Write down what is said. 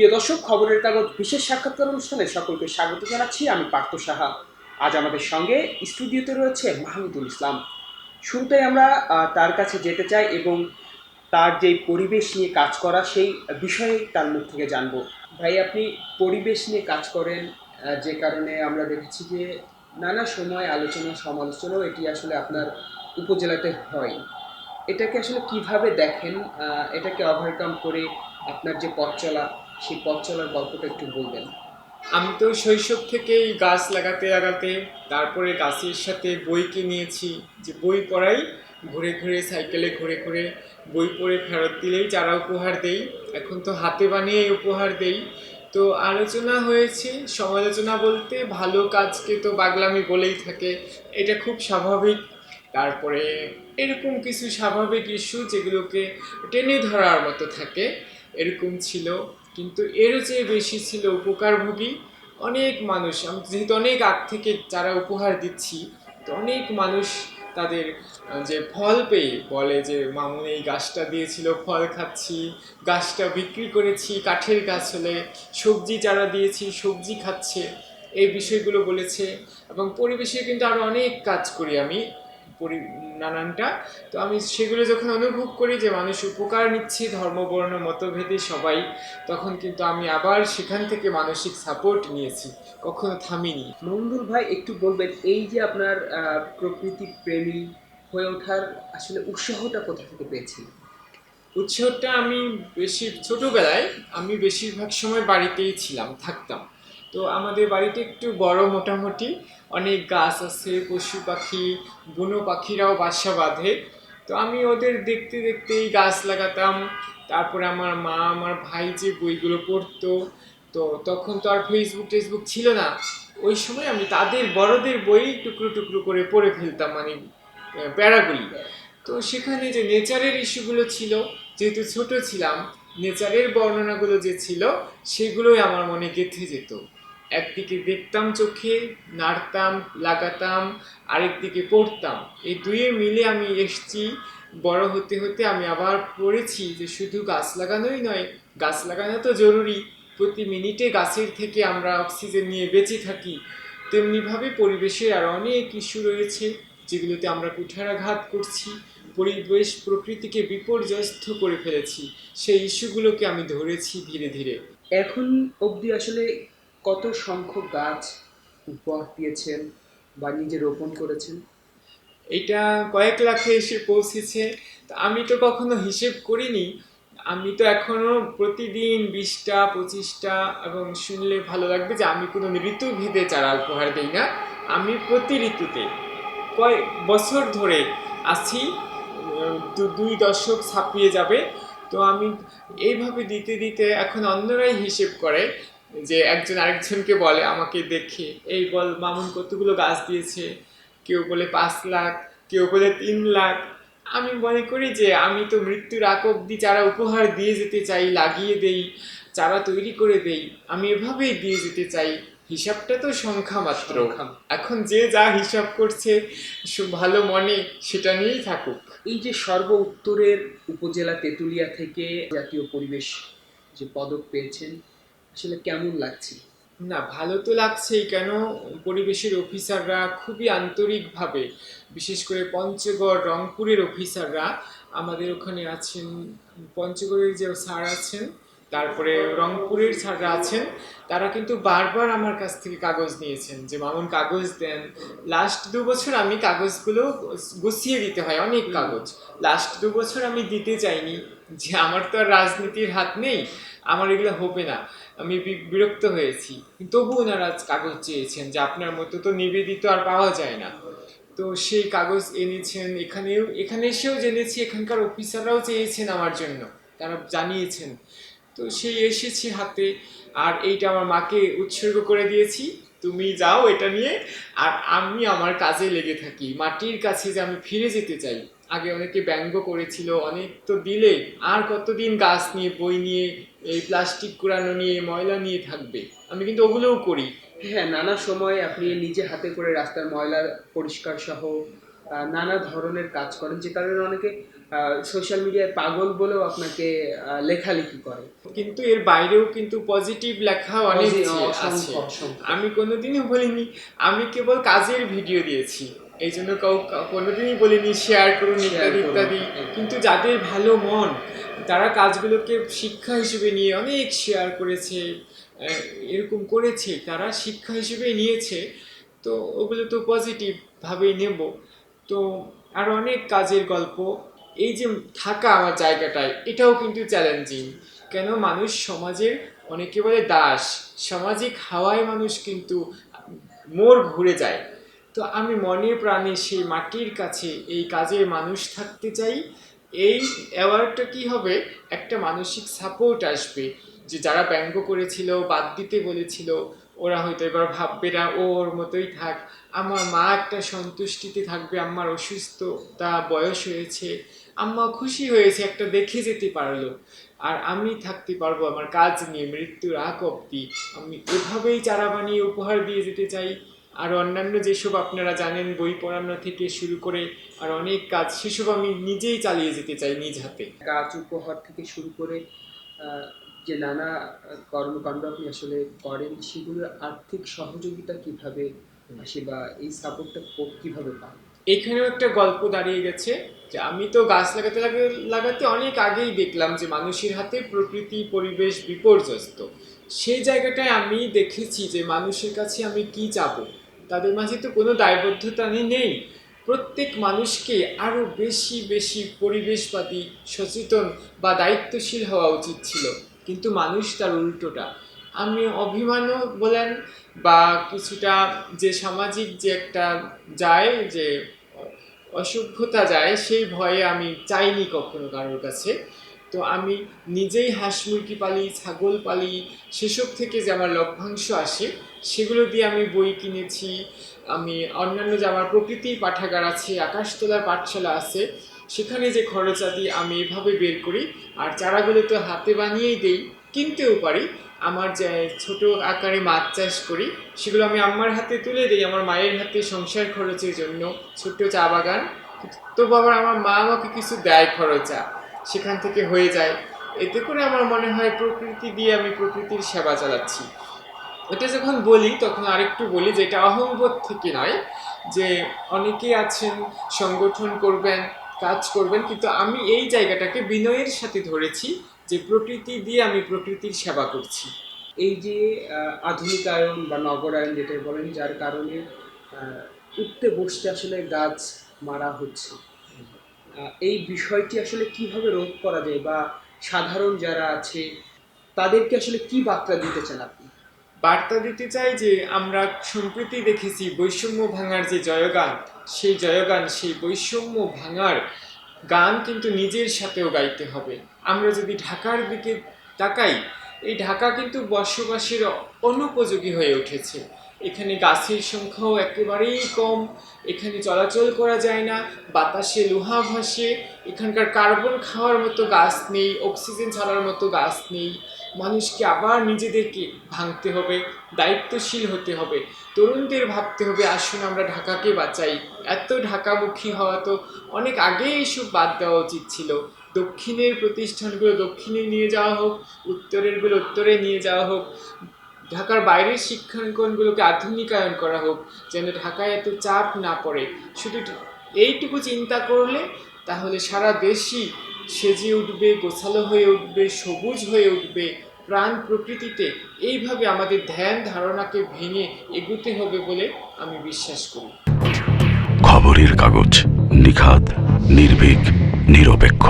প্রিয় দর্শক, খবরের কাগজ বিশেষ সাক্ষাৎকার অনুষ্ঠানে সকলকে স্বাগত জানাচ্ছি আমি পার্থ সাহা। আজ আমাদের সঙ্গে স্টুডিওতে রয়েছে মাহমুদুল ইসলাম। শুরুতে আমরা তার কাছে যেতে চাই এবং তার যেই পরিবেশ নিয়ে কাজ করা সেই বিষয়ে তার মুখ থেকে জানব। ভাই, আপনি পরিবেশ নিয়ে কাজ করেন যে কারণে আমরা দেখেছি যে নানা সময় আলোচনা, সমালোচনাও এটি আসলে আপনার উপজেলাতে হয়। এটাকে আসলে কীভাবে দেখেন? এটাকে ওভারকাম করে আপনার যে পথ চলা সেই পথ চলার গল্পটা একটু বলবেন। আমি তো শৈশব থেকেই গাছ লাগাতে লাগাতে তারপরে গাছের সাথে বইকে নিয়েছি যে বই পড়াই, ঘুরে ঘুরে সাইকেলে ঘুরে ঘুরে বই পড়ে ফেরত দিলেই যারা উপহার দেই। এখন তো হাতে বানিয়ে উপহার দেই। তো আলোচনা হয়েছে, সমালোচনা বলতে ভালো কাজকে তো বাগলামি বলেই থাকে। এটা খুব স্বাভাবিক। তারপরে এরকম কিছু স্বাভাবিক ইস্যু যেগুলোকে টেনে ধরার মতো থাকে, এরকম ছিল। কিন্তু এর চেয়ে বেশি ছিল উপকারভোগী অনেক মানুষ। আমি যেহেতু অনেক আগ থেকে যারা উপহার দিচ্ছি, তো অনেক মানুষ তাদের যে ফল পেয়ে বলে যে, মামুন, এই গাছটা দিয়েছিল, ফল খাচ্ছি, গাছটা বিক্রি করেছি, কাঠের গাছ হলে সবজি চারা দিয়েছি, সবজি খাচ্ছে। এই বিষয়গুলো বলেছে এবং পরিবেশে কিন্তু আরও অনেক কাজ করি আমি। পরি নানানটা। তো আমি সেগুলো যখন অনুভব করি যে মানুষ উপকার নিচ্ছে ধর্ম বর্ণ মতভেদে সবাই তখন কিন্তু আমি আবার সেখান থেকে মানসিক সাপোর্ট নিয়েছি। কখনো থামিনি। মঙ্গল ভাই একটু বলবেন এই যে আপনার প্রকৃতি প্রেমী হয়ে ওঠার আসলে উৎসাহটা কোথা থেকে পেয়েছেন? উৎসাহটা আমি বেশি ছোটোবেলায় আমি বেশিরভাগ সময় বাড়িতেই ছিলাম থাকতাম। তো আমাদের বাড়িতে একটু বড় মোটামুটি অনেক গাছ আছে, পশু পাখি বুনো পাখিরাও বাসা বাঁধে। তো আমি ওদের দেখতে দেখতেই গাছ লাগাতাম। তারপরে আমার মা, আমার ভাই যে বইগুলো পড়তো, তো তখন তো আর ফেসবুক টেসবুক ছিল না। ওই সময় আমি তাদের বড়দের বই টুকরো টুকরো করে পড়ে ফেলতাম মানে প্যারাগুলি। তো সেখানে যে নেচারের ইস্যুগুলো ছিল, যেহেতু ছোট ছিলাম, নেচারের বর্ণনাগুলো যে ছিল, সেগুলোই আমার মনে গেঁথে যেত। একদিকে দেখতাম চোখে, নাড়তাম, লাগাতাম, আরেকদিকে পড়তাম। এই দুইয়ের মিলে আমি এসছি। বড় হতে হতে আমি আবার পড়েছি যে শুধু গাছ লাগানোই নয়, গাছ লাগানো তো জরুরি। প্রতি মিনিটে গাছের থেকে আমরা অক্সিজেন নিয়ে বেঁচে থাকি। তেমনিভাবে পরিবেশের আর অনেক ইস্যু রয়েছে, যেগুলোতে আমরা কুঠারাঘাত করছি। পরিবেশ প্রকৃতিকে বিপর্যস্ত করে ফেলেছি। সেই ইস্যুগুলোকে আমি ধরেছি ধীরে ধীরে। এখন অবধি আসলে কত সংখ্যক গাছ উপহার দিয়েছেন বা নিজে রোপণ করেছেন? এটা কয়েক লাখে এসে পৌঁছেছে। আমি তো কখনো হিসেব করিনি। আমি তো এখনও প্রতিদিন বিশটা, পঁচিশটা এবং শুনলে ভালো লাগবে যে আমি কোনো ঋতু ভেদে চারা উপহার দিই না, আমি প্রতি ঋতুতে কয়েক বছর ধরে আছি দুই দশক ছাপিয়ে যাবে। তো আমি এইভাবে দিতে দিতে এখন অন্যরাই হিসেব করে। যে একজন আরেকজনকে বলে আমাকে দেখে। এই বল মামুন কতগুলো গাছ দিয়েছে? কেউ বলে পাঁচ লাখ কেউ বলে তিন লাখ। আমি মনে করি যে আমি তো মৃত্যুর আগ অব্দি চারা উপহার দিয়ে যেতে চাই লাগিয়ে দেই চারা তৈরি করে দেই আমি এভাবেই দিয়ে যেতে চাই। হিসাবটা তো সংখ্যা মাত্র। এখন যে যা হিসাব করছে ভালো মনে সেটা নিয়েই থাকুক। এই যে সর্ব উত্তরের উপজেলা তেঁতুলিয়া থেকে জাতীয় পরিবেশ যে পদক পেয়েছেন আসলে কেমন লাগছে? না, ভালো তো লাগছেই, কেন? পরিবেশের অফিসাররা খুবই আন্তরিকভাবে, বিশেষ করে পঞ্চগড়, রংপুরের অফিসাররা আমাদের ওখানে আছেন। পঞ্চগড়ের যে স্যার আছেন তারপরে রংপুরের স্যাররা আছেন, তারা কিন্তু বারবার আমার কাছ থেকে কাগজ নিয়েছেন যে, মামুন, কাগজ দেন। লাস্ট দু বছর আমি কাগজগুলো গুছিয়ে দিতে হয়, অনেক কাগজ। লাস্ট দু বছর আমি দিতে চাইনি, যে আমার তো আর রাজনীতির হাত নেই, আমার এগুলো হবে না। আমি বিরক্ত হয়েছি। তবু ওনারা কাগজ চেয়েছেন যে, আপনার মতো তো নিবেদিত আর পাওয়া যায় না। তো সেই কাগজ এনেছেন, এখানেও, এখানে এসেও জেনেছি, এখানকার অফিসাররাও চেয়েছেন আমার জন্য। তারা জানিয়েছেন। তো সেই এসেছে হাতে। আর এইটা আমার মাকে উৎসর্গ করে দিয়েছি। তুমি যাও এটা নিয়ে। আর আমি আমার কাজে লেগে থাকি। মাটির কাছে যে আমি ফিরে যেতে চাই। আগে অনেকে ব্যঙ্গ করেছিল, অনেক তো দিলে। আর কতদিন গাছ নিয়ে, বই নিয়ে, এই প্লাস্টিক কুড়ানো নিয়ে, ময়লা নিয়ে থাকবে? আমি কিন্তু ওগুলোও করি। হ্যাঁ নানা সময় আপনি নিজে হাতে করে রাস্তার ময়লা পরিষ্কার সহ নানা ধরনের কাজ করেন যে কারণে অনেকে সোশ্যাল মিডিয়ায় পাগল বলেও আপনাকে লেখালেখি করে। কিন্তু এর বাইরেও কিন্তু পজিটিভ লেখা অনেক আছে। আমি কোনোদিনও বলিনি আমি কেবল কাজের ভিডিও দিয়েছি। এই জন্য কাউ কাউ কোনোদিনই বলিনি শেয়ার করুন ইত্যাদি ইত্যাদি। কিন্তু যাদের ভালো মন তারা কাজগুলোকে শিক্ষা হিসেবে নিয়ে অনেক শেয়ার করেছে এরকম করেছে তারা শিক্ষা হিসেবে নিয়েছে। তো ওগুলো তো পজিটিভভাবেই নেব। তো আর অনেক কাজের গল্প। এই যে থাকা আমার জায়গাটায়, এটাও কিন্তু চ্যালেঞ্জিং কেন? মানুষ সমাজের অনেকে বলে দাস। সামাজিক হাওয়ায় মানুষ কিন্তু মোর ঘুরে যায়। তো আমি মনে প্রাণে সেই মাটির কাছে এই কাজের মানুষ থাকতে চাই। এই অ্যাওয়ার্ডটা কি হবে? একটা মানসিক সাপোর্ট আসবে। যে যারা ব্যঙ্গ করেছিল, বাদ দিতে বলেছিল ওরা হয়তো এবার ভাববে না, ওর মতোই থাক। আমার মা একটা সন্তুষ্টিতে থাকবে আমার অসুস্থতা বয়স হয়েছে। আম্মা খুশি হয়েছে, একটা দেখে যেতে পারল। আর আমি থাকতে পারব, আমার কাজ নিয়ে, মৃত্যুর আগ অব্দি আমি এভাবেই চারা বানিয়ে উপহার দিয়ে যেতে চাই। আর অন্যান্য যেসব আপনারা জানেন, বই পড়ানো থেকে শুরু করে আর অনেক কাজ, সেসব আমি নিজেই চালিয়ে যেতে চাই নিজ হাতে। কাজ, উপহার থেকে শুরু করে যে নানা কর্মকাণ্ড আপনি আসলে করেন, সেগুলোর আর্থিক সহযোগিতা কীভাবে আসে বা এই সাপোর্টটা কীভাবে পান? এখানেও একটা গল্প দাঁড়িয়ে গেছে যে আমি তো গাছ লাগাতে লাগাতে অনেক আগেই দেখলাম যে মানুষের হাতে প্রকৃতি, পরিবেশ বিপর্যস্ত। সেই জায়গাটায় আমি দেখেছি যে মানুষের কাছে আমি কি যাব? তাদের মাঝে তো কোনো দায়বদ্ধতা নেই। প্রত্যেক মানুষকে আরও বেশি বেশি পরিবেশবাদী, সচেতন বা দায়িত্বশীল হওয়া উচিত ছিল। কিন্তু মানুষ তার উল্টোটা। আমি অভিমানও বলেন বা কিছুটা যে সামাজিক যে একটা যায়, যে অসভ্যতা যায়, সেই ভয়ে আমি চাইনি কখনো কারোর কাছে। তো আমি নিজেই হাঁস মুরগি পালি, ছাগল পালি, সেসব থেকে যে আমার লভ্যাংশ আসে, সেগুলো দিয়ে আমি বই কিনেছি। আমি অন্যান্য যে আমার প্রকৃতির পাঠাগার আছে, আকাশতলার পাঠশালা আছে সেখানে যে খরচাদি আমি এভাবে বের করি, আর চারাগুলো তো হাতে বানিয়েই দেই, কিনতেও পারি। আমার যে ছোট আকারে মাছ চাষ করি, সেগুলো আমি আমার হাতে তুলে দিই, আমার মায়ের হাতে সংসার খরচের জন্য, ছোট্ট চা বাগান। তো বাবার আমার মা আমাকে কিছু দেয় খরচা, সেখান থেকে হয়ে যায়। এতে করে আমার মনে হয় প্রকৃতি দিয়ে আমি প্রকৃতির সেবা চালাচ্ছি। এটা যখন বলি, তখন আরেকটু বলি যে এটা অহংবোধ থেকে নয়, যে অনেকেই আছেন, সংগঠন করবেন কাজ করবেন, কিন্তু আমি এই জায়গাটাকে বিনয়ের সাথে ধরেছি যে প্রকৃতি দিয়ে আমি প্রকৃতির সেবা করছি। এই যে আধুনিকায়ন বা নগরায়ন যেটা বলেন, যার কারণে উঠতে বসতে আসলে গাছ মারা হচ্ছে। এই বিষয়টি আসলে কীভাবে রোধ করা যায় বা সাধারণ যারা আছে, তাদেরকে আসলে কি বার্তা দিতে চান আপনি? বার্তা দিতে চাই যে আমরা সম্প্রতি দেখেছি বৈষম্য ভাঙার যে জয়গান, সেই জয়গান, সেই বৈষম্য ভাঙার গান কিন্তু নিজের সাথেও গাইতে হবে। আমরা যদি ঢাকার দিকে তাকাই, এই ঢাকা কিন্তু বসবাসের অনুপযোগী হয়ে উঠেছে। এখানে গাছের সংখ্যাও একেবারেই কম, এখানে চলাচল করা যায় না, বাতাসে লোহা ভাসে, এখানকার কার্বন খাওয়ার মতো গাছ নেই, অক্সিজেন ছাড়ার মতো গাছ নেই। মানুষকে আবার নিজেদেরকে ভাঙতে হবে, দায়িত্বশীল হতে হবে, তরুণদের ভাবতে হবে, আসুন আমরা ঢাকাকে বাঁচাই। এত ঢাকামুখী হওয়া তো অনেক আগেই এসব বাদ দেওয়া উচিত ছিল। দক্ষিণের প্রতিষ্ঠানগুলো দক্ষিণে নিয়ে যাওয়া হোক, উত্তরেরগুলো উত্তরে নিয়ে যাওয়া হোক, ঢাকার বাইরের শিক্ষাঙ্গনগুলোকে আধুনিকায়ন করা হোক, যেন ঢাকায় এত চাপ না পড়ে। শুধু এইটুকু চিন্তা করলে তাহলে সারা দেশই সেজে উঠবে, গোছালো হয়ে উঠবে, সবুজ হয়ে উঠবে প্রাণ প্রকৃতিতে। এইভাবে আমাদের ধ্যান ধারণাকে ভেঙে এগুতে হবে বলে আমি বিশ্বাস করি। খবরের কাগজ নিখাত নির্ভীক, নিরপেক্ষ।